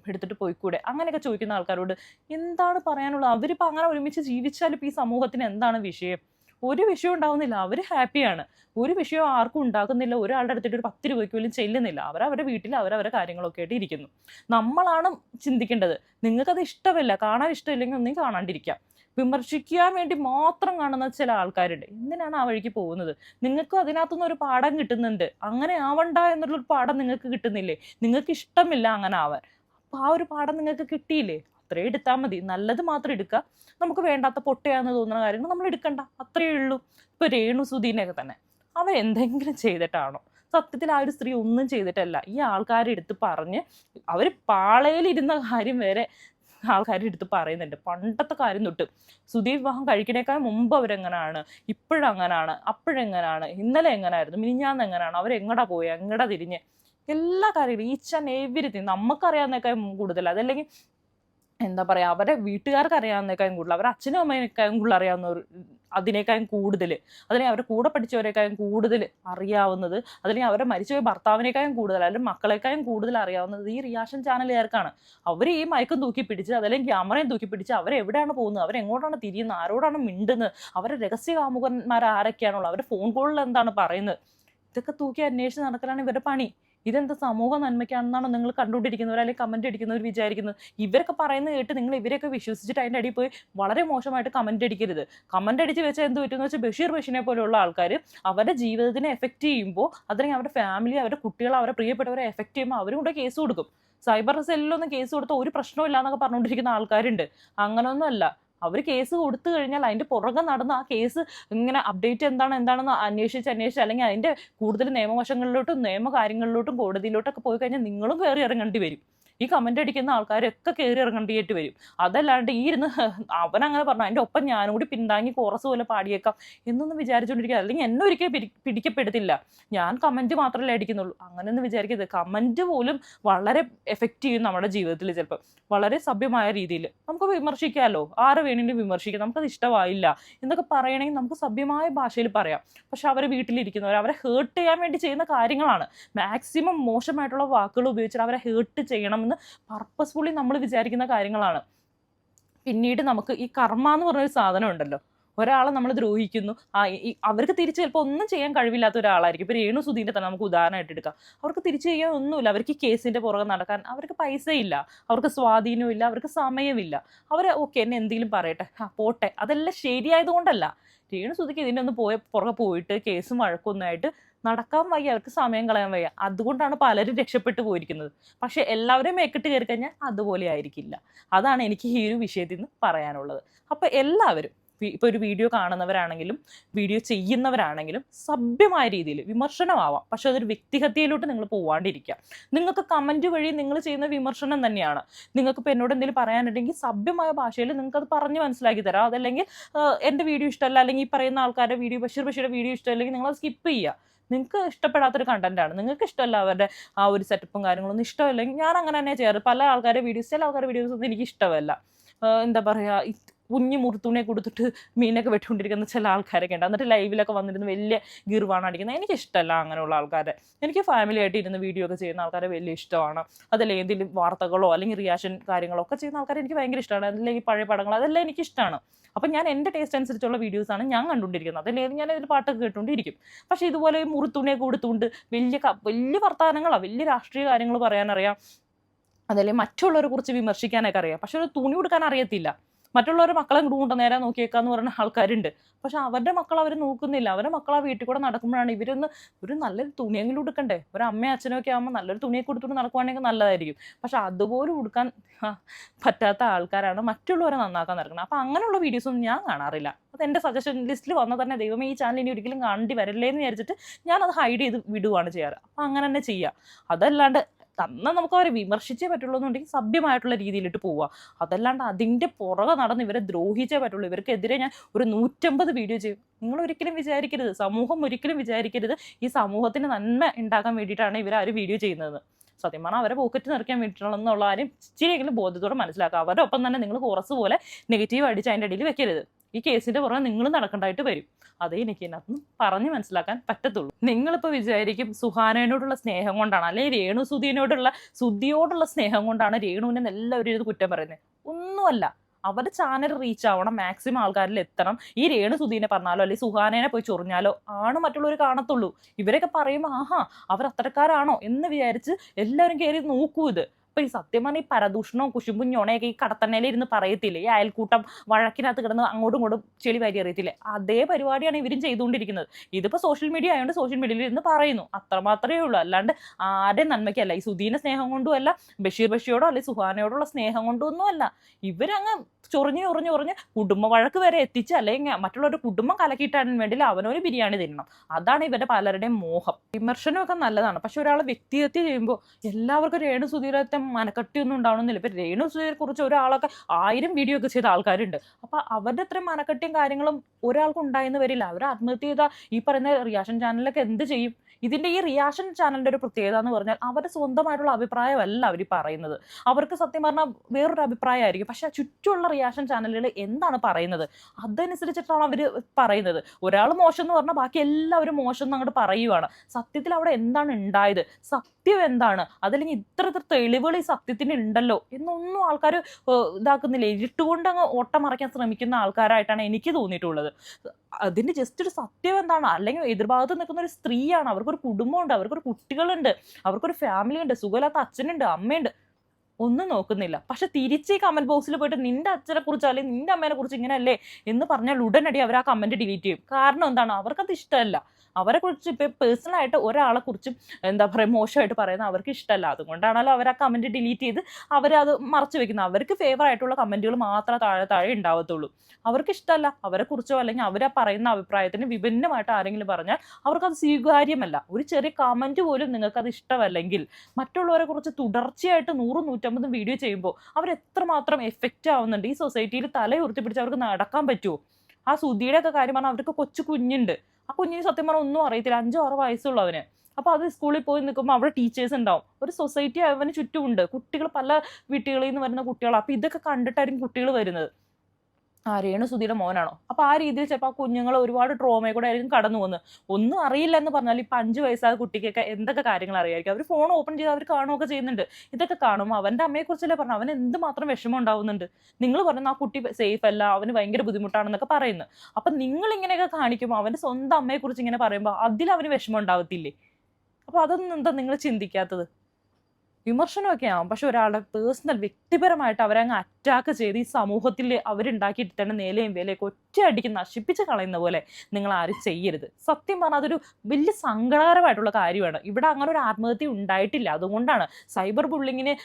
എടുത്തിട്ട് പോയിക്കൂടെ? അങ്ങനെയൊക്കെ ചോദിക്കുന്ന ആൾക്കാരോട് എന്താണ് പറയാനുള്ളത്? അവരിപ്പോൾ അങ്ങനെ ഒരുമിച്ച് ജീവിച്ചാൽ ഇപ്പോൾ ഈ സമൂഹത്തിന് എന്താണ് വിഷയം? ഒരു വിഷയം ഉണ്ടാവുന്നില്ല. അവർ ഹാപ്പിയാണ് ഒരു വിഷയം ആർക്കും ഉണ്ടാക്കുന്നില്ല. ഒരാളുടെ അടുത്തിട്ട് ഒരു പത്ത് രൂപയ്ക്ക് പോലും ചെല്ലുന്നില്ല. അവരവരുടെ വീട്ടിൽ അവരവരുടെ കാര്യങ്ങളൊക്കെ ആയിട്ട് ഇരിക്കുന്നു. നമ്മളാണ് ചിന്തിക്കേണ്ടത്. നിങ്ങൾക്കത് ഇഷ്ടമല്ല. കാണാൻ ഇഷ്ടമില്ലെങ്കിൽ ഒന്നും കാണാണ്ടിരിക്കാം. വിമർശിക്കാൻ വേണ്ടി മാത്രം കാണുന്ന ചില ആൾക്കാരുണ്ട്. എന്തിനാണ് ആ വഴിക്ക് പോകുന്നത്? നിങ്ങൾക്ക് അതിനകത്തുനിന്ന് ഒരു പാഠം കിട്ടുന്നുണ്ട്. അങ്ങനെ ആവണ്ട എന്നുള്ളൊരു പാഠം നിങ്ങൾക്ക് കിട്ടുന്നില്ലേ? നിങ്ങൾക്ക് ഇഷ്ടമില്ല അങ്ങനെ ആവാൻ. അപ്പോൾ ആ ഒരു പാഠം നിങ്ങൾക്ക് കിട്ടിയില്ലേ? അത്രേ എടുത്താൽ മതി. നല്ലത് മാത്രം എടുക്കുക നമുക്ക് വേണ്ടാത്ത പൊട്ടയാന്ന് തോന്നുന്ന കാര്യങ്ങൾ നമ്മൾ എടുക്കണ്ട. അത്രയേ ഉള്ളൂ. ഇപ്പൊ രേണു സുധീനൊക്കെ തന്നെ. അവർ എന്തെങ്കിലും ചെയ്തിട്ടാണോ? സത്യത്തിൽ ആ ഒരു സ്ത്രീ ഒന്നും ചെയ്തിട്ടല്ല. ഈ ആൾക്കാരെ എടുത്ത് പറഞ്ഞ് അവർ പാളയിലിരുന്ന കാര്യം വരെ ആൾക്കാർ എടുത്ത് പറയുന്നുണ്ട്. പണ്ടത്തെ കാര്യം തൊട്ട് സുധീർ വിവാഹം കഴിക്കണേക്കാൾ മുമ്പ് അവരെങ്ങനെയാണ് ഇപ്പോഴങ്ങനാണ്? അപ്പോഴെങ്ങനാണ്? ഇന്നലെ എങ്ങനായിരുന്നു? മിനിഞ്ഞാന്ന് എങ്ങനെയാണ് അവരെങ്ങടാ പോയി? എങ്ങടാ തിരിഞ്ഞ്. എല്ലാ കാര്യങ്ങളും ഈച്ച് ആൻഡ് എവരിത്തിങ് നമുക്കറിയാവുന്നേക്കാൾ കൂടുതൽ. അതല്ലെങ്കിൽ എന്താ പറയാ അവരെ വീട്ടുകാർക്ക് അറിയാവുന്നേക്കാളും കൂടുതൽ അവരെ അച്ഛനും അമ്മേനേക്കാളും കൂടുതൽ അറിയാവുന്നവർ അതിനേക്കാളും കൂടുതൽ അതിനെ അവരുടെ കൂടെ പഠിച്ചവരെക്കാളും കൂടുതൽ അറിയാവുന്നത്. അതിനെ അവരെ മരിച്ചുപോയ ഭർത്താവിനേക്കാളും കൂടുതൽ അല്ലെങ്കിൽ മക്കളെക്കാളും കൂടുതൽ അറിയാവുന്നത് ഈ റിയാക്ഷൻ ചാനലുകാർക്കാണ് അവർ ഈ മയക്കം തൂക്കി പിടിച്ച് അതല്ലെങ്കിൽ ക്യാമറയും തൂക്കി പിടിച്ച് അവരെവിടെയാണ് പോകുന്നത്? അവരെങ്ങോട്ടാണ് തിരിയുന്നത്? ആരോടാണ് മിണ്ടുന്നത്? അവരെ രഹസ്യ കാമുകന്മാർ ആരൊക്കെയാണുള്ളത് അവരുടെ ഫോൺ കോളിൽ എന്താണ് പറയുന്നത്? ഇതൊക്കെ തൂക്കി അന്വേഷിച്ച് നടക്കലാണ് ഇവരുടെ പണി. ഇതെന്ത് സമൂഹ നന്മയ്ക്കാണെന്നാണോ നിങ്ങൾ കണ്ടുകൊണ്ടിരിക്കുന്നവർ അല്ലെങ്കിൽ കമന്റ് അടിക്കുന്നവർ വിചാരിക്കുന്നത്? ഇവരൊക്കെ പറയുന്നത് കേട്ട് നിങ്ങൾ ഇവരെയൊക്കെ വിശ്വസിച്ചിട്ട് അതിന്റെ അടിയിൽ പോയി വളരെ മോശമായിട്ട് കമന്റ് അടിക്കരുത്. കമന്റ് അടിച്ച് വെച്ചാൽ എന്ത് പറ്റുമെന്ന് വെച്ചാൽ ബഷീർ ബഷീനെ പോലെയുള്ള ആൾക്കാർ അവരുടെ ജീവിതത്തിനെ എഫക്റ്റ് ചെയ്യുമ്പോൾ അതല്ലെങ്കിൽ അവരുടെ ഫാമിലി അവരുടെ കുട്ടികൾ അവരുടെ പ്രിയപ്പെട്ടവരെ എഫക്റ്റ് ചെയ്യുമ്പോൾ അവരും കൂടെ കേസ് കൊടുക്കും. സൈബർ സെല്ലിലൊന്നും കേസ് കൊടുത്ത ഒരു പ്രശ്നമില്ല എന്നൊക്കെ പറഞ്ഞുകൊണ്ടിരിക്കുന്ന ആൾക്കാരുണ്ട്. അങ്ങനെയൊന്നുമല്ല അവർ കേസ് കൊടുത്തു കഴിഞ്ഞാൽ അതിന്റെ പുറകെ നടന്ന് ആ കേസ് ഇങ്ങനെ അപ്ഡേറ്റ് എന്താണ് എന്താണെന്ന് അന്വേഷിച്ച് അന്വേഷിച്ച് അല്ലെങ്കിൽ അതിന്റെ കൂടുതൽ നിയമവശങ്ങളിലോട്ടും നിയമ കാര്യങ്ങളിലോട്ടും കോടതിയിലോട്ടൊക്കെ പോയി കഴിഞ്ഞാൽ നിങ്ങളും കയറി ഇറങ്ങേണ്ടി വരും. ഈ കമന്റ് അടിക്കുന്ന ആൾക്കാരൊക്കെ കയറി ഇറങ്ങേണ്ടിയിട്ട് വരും. അതല്ലാണ്ട് ഈ ഇരുന്ന് അവൻ അങ്ങനെ പറഞ്ഞു അതിന്റെ ഒപ്പം ഞാനും കൂടി പിന്താങ്ങി കോറസ് പോലെ പാടിയേക്കാം എന്നൊന്നും വിചാരിച്ചുകൊണ്ടിരിക്കുക അല്ലെങ്കിൽ എന്നെ ഒരിക്കലും പിടി പിടിക്കപ്പെടുത്തില്ല. ഞാൻ കമന്റ് മാത്രമല്ലേ അടിക്കുന്നുള്ളൂ. അങ്ങനെയൊന്നും വിചാരിക്കരുത്. കമന്റ് പോലും വളരെ എഫക്റ്റ് ചെയ്യും നമ്മുടെ ജീവിതത്തിൽ ചിലപ്പോൾ വളരെ സഭ്യമായ രീതിയിൽ നമുക്ക് വിമർശിക്കാമല്ലോ ആരെ വേണമെങ്കിലും വിമർശിക്കാം. നമുക്കത് ഇഷ്ടമായില്ല എന്നൊക്കെ പറയണമെങ്കിൽ നമുക്ക് സഭ്യമായ ഭാഷയിൽ പറയാം. പക്ഷെ അവർ വീട്ടിലിരിക്കുന്നവർ അവരെ ഹേർട്ട് ചെയ്യാൻ വേണ്ടി ചെയ്യുന്ന കാര്യങ്ങളാണ്. മാക്സിമം മോശമായിട്ടുള്ള വാക്കുകൾ ഉപയോഗിച്ചിട്ട് അവരെ ഹേർട്ട് ചെയ്യണമെന്ന് പർപ്പസ്ഫുള്ളി നമ്മൾ വിചാരിക്കുന്ന കാര്യങ്ങളാണ്. പിന്നീട് നമുക്ക് ഈ കർമ്മ എന്ന് പറഞ്ഞൊരു സാധനം ഉണ്ടല്ലോ. ഒരാളെ നമ്മൾ ദ്രോഹിക്കുന്നു. അവർക്ക് തിരിച്ച് ചിലപ്പോൾ ഒന്നും ചെയ്യാൻ കഴിവില്ലാത്ത ഒരാളായിരിക്കും. ഇപ്പോൾ രേണു സുധീന്റെ തന്നെ നമുക്ക് ഉദാഹരണമായിട്ട് എടുക്കാം. അവർക്ക് തിരിച്ച് ചെയ്യാൻ ഒന്നുമില്ല. അവർക്ക് കേസിന്റെ പുറകെ നടക്കാൻ അവർക്ക് പൈസയില്ല. അവർക്ക് സ്വാധീനമില്ല അവർക്ക് സമയമില്ല. അവർ ഓക്കെ എന്നെ എന്തെങ്കിലും പറയട്ടെ. ആ പോട്ടെ. അതെല്ലാം ശരിയായതുകൊണ്ടല്ല. രേണു സുധിക്ക് ഇതിന്റെ ഒന്ന് പോയ പുറകെ പോയിട്ട് കേസും വഴക്കൊന്നായിട്ട് നടക്കാൻ വയ്യ അവർക്ക് സമയം കളയാൻ വയ്യ. അതുകൊണ്ടാണ് പലരും രക്ഷപ്പെട്ടു പോയിരിക്കുന്നത്. പക്ഷെ എല്ലാവരും മേക്കിട്ട് കയറി കഴിഞ്ഞാൽ അതുപോലെ ആയിരിക്കില്ല. അതാണ് എനിക്ക് ഈ ഒരു വിഷയത്തിൽ നിന്ന് പറയാനുള്ളത്. അപ്പോൾ എല്ലാവരും ഇപ്പൊ ഒരു വീഡിയോ കാണുന്നവരാണെങ്കിലും വീഡിയോ ചെയ്യുന്നവരാണെങ്കിലും സഭ്യമായ രീതിയിൽ വിമർശനമാവാം. പക്ഷെ അതൊരു വ്യക്തിഹത്യയിലോട്ട് നിങ്ങൾ പോവാണ്ടിരിക്കുക. നിങ്ങൾക്ക് കമന്റ് വഴി നിങ്ങൾ ചെയ്യുന്ന വിമർശനം തന്നെയാണ്. നിങ്ങൾക്ക് ഇപ്പോൾ എന്നോട് എന്തെങ്കിലും പറയാനുണ്ടെങ്കിൽ സഭ്യമായ ഭാഷയിൽ നിങ്ങൾക്ക് അത് പറഞ്ഞ് മനസ്സിലാക്കി തരാം. അതല്ലെങ്കിൽ എന്റെ വീഡിയോ ഇഷ്ടമല്ല അല്ലെങ്കിൽ ഈ പറയുന്ന ആൾക്കാരുടെ വീഡിയോ ബഷീർ ബഷീറുടെ വീഡിയോ ഇഷ്ടമല്ലെങ്കിൽ നിങ്ങൾ സ്കിപ്പ് ചെയ്യുക. നിങ്ങൾക്ക് ഇഷ്ടപ്പെടാത്തൊരു കണ്ടന്റ് ആണ്. നിങ്ങൾക്ക് ഇഷ്ടമല്ല അവരുടെ ആ ഒരു സെറ്റപ്പും കാര്യങ്ങളൊന്നും ഇഷ്ടമല്ലെങ്കിൽ ഞാൻ അങ്ങനെ തന്നെ ചെയ്യാറ്. പല ആൾക്കാരുടെ വീഡിയോസ് ചില ആൾക്കാരുടെ വീഡിയോസ് ഒന്നും എനിക്ക് ഇഷ്ടമല്ല. എന്താ പറയുക കുഞ്ഞു മുറുത്തുണിയെ കൊടുത്തിട്ട് മീനൊക്കെ വെട്ടുകൊണ്ടിരിക്കുന്ന ചില ആൾക്കാരൊക്കെ ഉണ്ട്. എന്നിട്ട് ലൈവിലൊക്കെ വന്നിരുന്ന് വലിയ ഗീർവാണ് അടിക്കുന്നത്. എനിക്ക് ഇഷ്ടമല്ല അങ്ങനെയുള്ള ആൾക്കാരെ. എനിക്ക് ഫാമിലി ആയിട്ട് ഇരുന്ന് വീഡിയോ ഒക്കെ ചെയ്യുന്ന ആൾക്കാരെ വലിയ ഇഷ്ടമാണ്. അതല്ലെങ്കിൽ എന്തെങ്കിലും വാർത്തകളോ അല്ലെങ്കിൽ റിയാക്ഷൻ കാര്യങ്ങളോ ഒക്കെ ചെയ്യുന്ന ആൾക്കാരെ എനിക്ക് ഭയങ്കര ഇഷ്ടമാണ്. അല്ലെങ്കിൽ പഴയ പടങ്ങൾ അതെല്ലാം എനിക്ക് ഇഷ്ടമാണ് അപ്പം ഞാൻ എന്റെ ടേസ്റ്റ് അനുസരിച്ചുള്ള വീഡിയോസാണ് ഞാൻ കണ്ടുകൊണ്ടിരിക്കുന്നത്. അതല്ലേ ഞാൻ ഇതിൽ പാട്ടൊക്കെ കേട്ടുകൊണ്ടിരിക്കും. പക്ഷേ ഇതുപോലെ മുറുത്തുണിയൊക്കെ കൊടുത്തുകൊണ്ട് വലിയ വലിയ വർത്തമാനങ്ങളാണ് വലിയ രാഷ്ട്രീയ കാര്യങ്ങൾ പറയാനറിയാം. അതല്ലെങ്കിൽ മറ്റുള്ളവരെ കുറിച്ച് വിമർശിക്കാനൊക്കെ അറിയാം. പക്ഷെ ഒരു തുണി കൊടുക്കാൻ അറിയത്തില്ല. മറ്റുള്ളവരുടെ മക്കളെ കൊണ്ട് നേരെ നോക്കിയേക്കാന്ന് പറയുന്ന ആൾക്കാരുണ്ട്. പക്ഷെ അവരുടെ മക്കൾ അവർ നോക്കുന്നില്ല. അവരുടെ മക്കൾ ആ വീട്ടിൽ കൂടെ നടക്കുമ്പോഴാണ് ഇവരൊന്ന് ഒരു നല്ലൊരു തുണിയെങ്കിലും ഉടുക്കണ്ടേ? ഒരു അമ്മയും അച്ഛനും ഒക്കെ ആകുമ്പോൾ നല്ലൊരു തുണിയൊക്കെ കൊടുത്തിട്ട് നടക്കുവാണെങ്കിൽ നല്ലതായിരിക്കും. പക്ഷെ അതുപോലും ഉടുക്കാൻ പറ്റാത്ത ആൾക്കാരാണ് മറ്റുള്ളവരെ നന്നാക്കാൻ നടക്കുന്നത്. അപ്പം അങ്ങനെയുള്ള വീഡിയോസൊന്നും ഞാൻ കാണാറില്ല. അത് എന്റെ സജഷൻ ലിസ്റ്റിൽ വന്ന തന്നെ ദൈവമേ ഈ ചാനൽ ഇനി ഒരിക്കലും കണ്ടി വരല്ലേ എന്ന് വിചാരിച്ചിട്ട് ഞാനത് ഹൈഡ് ചെയ്ത് വിടുവാണ് ചെയ്യാറ്. അപ്പം അങ്ങനെ തന്നെ ചെയ്യുക അതല്ലാണ്ട് എന്നാൽ നമുക്ക് അവരെ വിമർശിച്ചേ പറ്റുള്ളൂ എന്നുണ്ടെങ്കിൽ സഭ്യമായിട്ടുള്ള രീതിയിലിട്ട് പോവുക. അതല്ലാണ്ട് അതിന്റെ പുറകെ നടന്ന് ഇവരെ ദ്രോഹിച്ചേ പറ്റുള്ളൂ. ഇവർക്കെതിരെ ഞാൻ ഒരു നൂറ്റമ്പത് വീഡിയോ ചെയ്യും. നിങ്ങൾ ഒരിക്കലും വിചാരിക്കരുത്. സമൂഹം ഒരിക്കലും വിചാരിക്കരുത് ഈ സമൂഹത്തിന് നന്മ ഉണ്ടാക്കാൻ വേണ്ടിയിട്ടാണ് ഒരു വീഡിയോ ചെയ്യുന്നത്. സത്യം പറഞ്ഞാൽ അവരെ പോക്കറ്റ് നിറയ്ക്കാൻ വേണ്ടിയിട്ടുള്ള ആരും ഇച്ചിരിയെങ്കിലും ബോധ്യത്തോടെ മനസ്സിലാക്കുക. അവരുടെ ഒപ്പം തന്നെ നിങ്ങൾ കുറച്ച് പോലെ നെഗറ്റീവ് അടിച്ച് അതിന്റെ ഇടയിൽ വെക്കരുത്. ഈ കേസിന്റെ പുറകെ നിങ്ങൾ നടക്കണ്ടായിട്ട് വരും. അതേ എനിക്ക് ഇതിനകത്ത് പറഞ്ഞ് മനസ്സിലാക്കാൻ പറ്റത്തുള്ളൂ. നിങ്ങളിപ്പോൾ വിചാരിക്കും സുഹാനയോടുള്ള സ്നേഹം കൊണ്ടാണ് അല്ലെങ്കിൽ രേണു സുധീനോടുള്ള സുധിയോടുള്ള സ്നേഹം കൊണ്ടാണ് രേണുവിനെ എല്ലാവരും ഇത് കുറ്റം പറയുന്നത്. ഒന്നുമല്ല അവരുടെ ചാനൽ റീച്ച് ആവണം മാക്സിമം ആൾക്കാരിൽ എത്തണം. ഈ രേണു സുധീനെ പറഞ്ഞാലോ അല്ലെങ്കിൽ സുഹാനേനെ പോയി ചൊറിഞ്ഞാലോ ആണ് മറ്റുള്ളവർ കാണത്തുള്ളൂ. ഇവരൊക്കെ പറയുമ്പോൾ ആഹാ അവർ അത്തരക്കാരാണോ? എന്ന് വിചാരിച്ച് എല്ലാവരും കയറി നോക്കൂ ഇത്. അപ്പൊ ഈ സത്യം പറഞ്ഞാൽ ഈ പരദൂഷണവും കുശുമ്പും ഞൊണയൊക്കെ ഈ ഇരുന്ന് പറയത്തില്ലേ? ഈ അയൽക്കൂട്ടം വഴക്കിനകത്ത് കിടന്ന് അങ്ങോട്ടും ഇങ്ങോട്ടും ചെളി വാരി അറിയത്തില്ലേ അതേ പരിപാടിയാണ് ഇവരും ചെയ്തുകൊണ്ടിരിക്കുന്നത്. ഇതിപ്പോ സോഷ്യൽ മീഡിയ ആയതുകൊണ്ട് സോഷ്യൽ മീഡിയയിൽ ഇരുന്ന് പറയുന്നു. അത്രമാത്രമേ ഉള്ളൂ. അല്ലാണ്ട് ആരുടെ നന്മയ്ക്കല്ല? ഈ സുധീന സ്നേഹം കൊണ്ടും അല്ല ബഷീർ ബഷീറോടോ അല്ലെങ്കിൽ സുഹാനയോടുള്ള സ്നേഹം കൊണ്ടൊന്നും അല്ല. ഇവരങ്ങ് ചൊറിഞ്ഞ് ചൊറിഞ്ഞ് ചൊറിഞ്ഞ് കുടുംബ വഴക്ക് വരെ എത്തിച്ച് അല്ലെങ്കിൽ മറ്റുള്ളവരുടെ കുടുംബം കലക്കിയിട്ടാൻ വേണ്ടി അവനൊരു ബിരിയാണി തിന്നണം. അതാണ് ഇവരുടെ പലരുടെയും മോഹം. വിമർശനമൊക്കെ നല്ലതാണ്. പക്ഷെ ഒരാൾ വ്യക്തിഹത്യ ചെയ്യുമ്പോൾ എല്ലാവർക്കും രേണു സുധീരത്തെ മനക്കട്ടിയൊന്നും ഉണ്ടാവണമെന്നില്ല. ഇപ്പൊ രേണു സുധീരെ കുറിച്ച് ഒരാളൊക്കെ ആയിരം വീഡിയോ ഒക്കെ ചെയ്ത ആൾക്കാരുണ്ട്. അപ്പൊ അവരുടെ അത്രയും മനക്കട്ടിയും കാര്യങ്ങളും ഒരാൾക്ക് ഉണ്ടായെന്ന് വരില്ല. അവർ ആത്മഹത്യ ചെയ്ത ഈ പറയുന്ന റിയാക്ഷൻ ചാനലൊക്കെ എന്ത് ചെയ്യും? ഇതിന്റെ ഈ റിയാക്ഷൻ ചാനലിന്റെ ഒരു പ്രത്യേകത എന്ന് പറഞ്ഞാൽ അവരുടെ സ്വന്തമായിട്ടുള്ള അഭിപ്രായമല്ല അവർ പറയുന്നത്. അവർക്ക് സത്യം പറഞ്ഞാൽ വേറൊരു അഭിപ്രായമായിരിക്കും. പക്ഷെ ചുറ്റുമുള്ള റിയാക്ഷൻ ചാനലുകൾ എന്താണ് പറയുന്നത്? അതനുസരിച്ചിട്ടാണ് അവർ പറയുന്നത്. ഒരാൾ മോശം എന്ന് പറഞ്ഞാൽ ബാക്കി എല്ലാവരും മോശം എന്ന് അങ്ങോട്ട് പറയുവാണ്. സത്യത്തിൽ അവിടെ എന്താണ് ഉണ്ടായത്? സത്യം എന്താണ്? അതല്ലെങ്കിൽ ഇത്ര ഇത്ര ഈ സത്യത്തിന് ഉണ്ടല്ലോ എന്നൊന്നും ആൾക്കാർ ഇതാക്കുന്നില്ല. ഇരുട്ടുകൊണ്ട് അങ്ങ് ഓട്ടം മറയ്ക്കാൻ ശ്രമിക്കുന്ന ആൾക്കാരായിട്ടാണ് എനിക്ക് തോന്നിയിട്ടുള്ളത്. അതിന്റെ ജസ്റ്റ് ഒരു സത്യം എന്താണ്? അല്ലെങ്കിൽ എതിർഭാഗത്ത് നിൽക്കുന്ന ഒരു സ്ത്രീയാണ്. അവർക്കൊരു കുടുംബമുണ്ട് അവർക്കൊരു കുട്ടികളുണ്ട് അവർക്കൊരു ഫാമിലി ഉണ്ട് സുഖമില്ലാത്ത അച്ഛനുണ്ട് അമ്മയുണ്ട്. ഒന്നും നോക്കുന്നില്ല. പക്ഷെ തിരിച്ച് ഈ കമന്റ് ബോക്സിൽ പോയിട്ട് നിന്റെ അച്ഛനെ കുറിച്ച് അല്ലെങ്കിൽ നിന്റെ അമ്മേനെ കുറിച്ച് ഇങ്ങനെയല്ലേ എന്ന് പറഞ്ഞാൽ ഉടനടി അവർ ആ കമന്റ് ഡിലീറ്റ് ചെയ്യും. കാരണം എന്താണ്? അവർക്കത് ഇഷ്ടമല്ല. അവരെ കുറിച്ച് ഇപ്പം പേഴ്സണൽ ആയിട്ട് ഒരാളെ കുറിച്ചും എന്താ പറയുക മോശമായിട്ട് പറയുന്നത് അവർക്ക് ഇഷ്ടമല്ല. അതുകൊണ്ടാണല്ലോ അവർ ആ കമന്റ് ഡിലീറ്റ് ചെയ്ത് അവരത് മറച്ചു വെക്കുന്നത്. അവർക്ക് ഫേവർ ആയിട്ടുള്ള കമന്റുകൾ മാത്രമേ താഴെ താഴെ ഉണ്ടാവത്തുള്ളൂ. അവർക്ക് ഇഷ്ടമല്ല അവരെ കുറിച്ചോ അല്ലെങ്കിൽ അവരെ പറയുന്ന അഭിപ്രായത്തിന് വിഭിന്നമായിട്ട് ആരെങ്കിലും പറഞ്ഞാൽ അവർക്കത് സ്വീകാര്യമല്ല. ഒരു ചെറിയ കമന്റ് പോലും നിങ്ങൾക്കത് ഇഷ്ടമല്ലെങ്കിൽ മറ്റുള്ളവരെ കുറിച്ച് തുടർച്ചയായിട്ട് നൂറും നൂറ്റമ്പതും വീഡിയോ ചെയ്യുമ്പോൾ അവർ എത്രമാത്രം എഫക്റ്റ് ആവുന്നുണ്ട്? ഈ സൊസൈറ്റിയിൽ തല ഉയർത്തി അവർക്ക് നടക്കാൻ പറ്റുമോ? ആ സുധിയുടെ ഒക്കെ കാര്യം പറഞ്ഞാൽ അവർക്ക് കൊച്ചു കുഞ്ഞുണ്ട്. ആ കുഞ്ഞിന് സത്യം പറഞ്ഞാൽ ഒന്നും അറിയത്തില്ല. അഞ്ചോ ആറോ വയസ്സുള്ളവന് അപ്പോൾ അത് സ്കൂളിൽ പോയി നിൽക്കുമ്പോൾ അവിടെ ടീച്ചേഴ്സ് ഉണ്ടാവും. ഒരു സൊസൈറ്റി അവന് ചുറ്റുമുണ്ട്. കുട്ടികൾ പല വീട്ടുകളിൽ നിന്ന് വരുന്ന കുട്ടികൾ അപ്പോൾ ഇതൊക്കെ കണ്ടിട്ടായിരിക്കും കുട്ടികൾ വരുന്നത്. ആ രേണു മോനാണോ? അപ്പൊ ആ രീതിയിൽ ചിലപ്പോൾ ആ കുഞ്ഞുങ്ങൾ ഒരുപാട് ട്രോമയെ കൂടെ ആയിരിക്കും കടന്നു പോകുന്നത്. ഒന്നും അറിയില്ല എന്ന് പറഞ്ഞാൽ ഇപ്പൊ അഞ്ച് വയസ്സായ കുട്ടിക്കൊക്കെ എന്തൊക്കെ കാര്യങ്ങൾ അറിയായിരിക്കും. അവർ ഫോൺ ഓപ്പൺ ചെയ്ത് അവർ കാണുകയൊക്കെ ചെയ്യുന്നുണ്ട്. ഇതൊക്കെ കാണും അവന്റെ അമ്മയെ കുറിച്ചല്ലേ പറഞ്ഞു അവൻ എന്ത് മാത്രം വിഷമം ഉണ്ടാവുന്നുണ്ട്? നിങ്ങൾ പറഞ്ഞു ആ കുട്ടി സേഫ് അല്ല അവന് ഭയങ്കര ബുദ്ധിമുട്ടാണെന്നൊക്കെ പറയുന്നു. അപ്പൊ നിങ്ങൾ ഇങ്ങനെയൊക്കെ കാണിക്കുമ്പോൾ അവന്റെ സ്വന്തം അമ്മയെ കുറിച്ച് ഇങ്ങനെ പറയുമ്പോൾ അതിൽ അവന് വിഷമം ഉണ്ടാവത്തില്ലേ? അപ്പൊ അതൊന്നും എന്താ നിങ്ങൾ ചിന്തിക്കാത്തത്? വിമർശനമൊക്കെ ആവും. പക്ഷെ ഒരാളുടെ പേഴ്സണൽ വ്യക്തിപരമായിട്ട് അവരങ്ങ് അറ്റാക്ക് ചെയ്ത് ഈ സമൂഹത്തിൽ അവരുണ്ടാക്കിയിട്ട് തന്നെ നിലയും വിലയൊക്കെ ഒറ്റയടിക്ക് നശിപ്പിച്ച് കളയുന്ന പോലെ നിങ്ങൾ ആരും ചെയ്യരുത്. സത്യം പറഞ്ഞാൽ അതൊരു വലിയ സങ്കടകരമായിട്ടുള്ള കാര്യമാണ്. ഇവിടെ അങ്ങനെ ഒരു ആത്മഹത്യ ഉണ്ടായിട്ടില്ല. അതുകൊണ്ടാണ് സൈബർ ബുള്ളിങ്ങിന്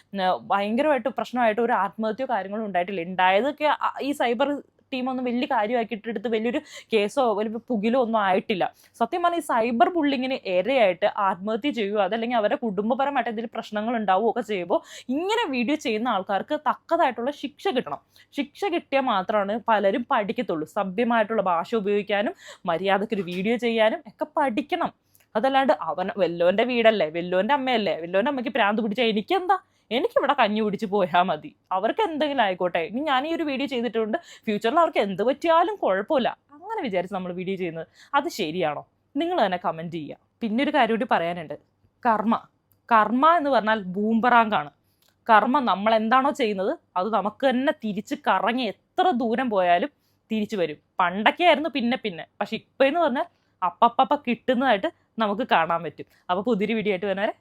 ഭയങ്കരമായിട്ട് പ്രശ്നമായിട്ട് ഒരു ആത്മഹത്യയോ കാര്യങ്ങളോ ഉണ്ടായിട്ടില്ല. ഉണ്ടായതൊക്കെ ഈ സൈബർ ടീമൊന്നും വലിയ കാര്യമാക്കിയിട്ട് എടുത്ത് വലിയൊരു കേസോ വലിയ പുകിലോ ഒന്നും ആയിട്ടില്ല. സത്യം പറഞ്ഞാൽ ഈ സൈബർ ബുള്ളിങ്ങിന് ഇരയായിട്ട് ആത്മഹത്യ ചെയ്യുക അതല്ലെങ്കിൽ അവരുടെ കുടുംബപരമായിട്ട് എന്തെങ്കിലും പ്രശ്നങ്ങൾ ഉണ്ടാവുകയോ ഒക്കെ ചെയ്യുമ്പോൾ ഇങ്ങനെ വീഡിയോ ചെയ്യുന്ന ആൾക്കാർക്ക് തക്കതായിട്ടുള്ള ശിക്ഷ കിട്ടണം. ശിക്ഷ കിട്ടിയാൽ മാത്രമാണ് പലരും പഠിക്കത്തുള്ളൂ. സഭ്യമായിട്ടുള്ള ഭാഷ ഉപയോഗിക്കാനും മര്യാദയ്ക്ക് ഒരു വീഡിയോ ചെയ്യാനും ഒക്കെ പഠിക്കണം. അതല്ലാണ്ട് അവൻ വെല്ലോന്റെ വീടല്ലേ? വെല്ലോന്റെ അമ്മയല്ലേ? വെല്ലോന്റെ അമ്മയ്ക്ക് പ്രാന്ത് പിടിച്ചാൽ എനിക്കെന്താ? എനിക്കിവിടെ കഞ്ഞി പിടിച്ച് പോയാൽ മതി. അവർക്ക് എന്തെങ്കിലും ആയിക്കോട്ടെ. ഇനി ഞാൻ ഈ ഒരു വീഡിയോ ചെയ്തിട്ടുണ്ട്. ഫ്യൂച്ചറിൽ അവർക്ക് എന്ത് പറ്റിയാലും കുഴപ്പമില്ല. അങ്ങനെ വിചാരിച്ച് നമ്മൾ വീഡിയോ ചെയ്യുന്നത്. അത് ശരിയാണോ? നിങ്ങൾ തന്നെ കമന്റ് ചെയ്യുക. പിന്നെ ഒരു കാര്യം കൂടി പറയാനുണ്ട്. കർമ്മ. കർമ്മ എന്ന് പറഞ്ഞാൽ ബൂമ്പറാങ്കാണ് കർമ്മ നമ്മൾ എന്താണോ ചെയ്യുന്നത് അത് നമുക്ക് തന്നെ തിരിച്ച് കറങ്ങി എത്ര ദൂരം പോയാലും തിരിച്ചു വരും. പണ്ടൊക്കെ ആയിരുന്നു പിന്നെ പിന്നെ. പക്ഷെ ഇപ്പം എന്ന് പറഞ്ഞാൽ അപ്പപ്പ കിട്ടുന്നതായിട്ട് നമുക്ക് കാണാൻ പറ്റും. അപ്പോൾ പുതിയൊരു വീഡിയോ ആയിട്ട് വരുന്നവരെ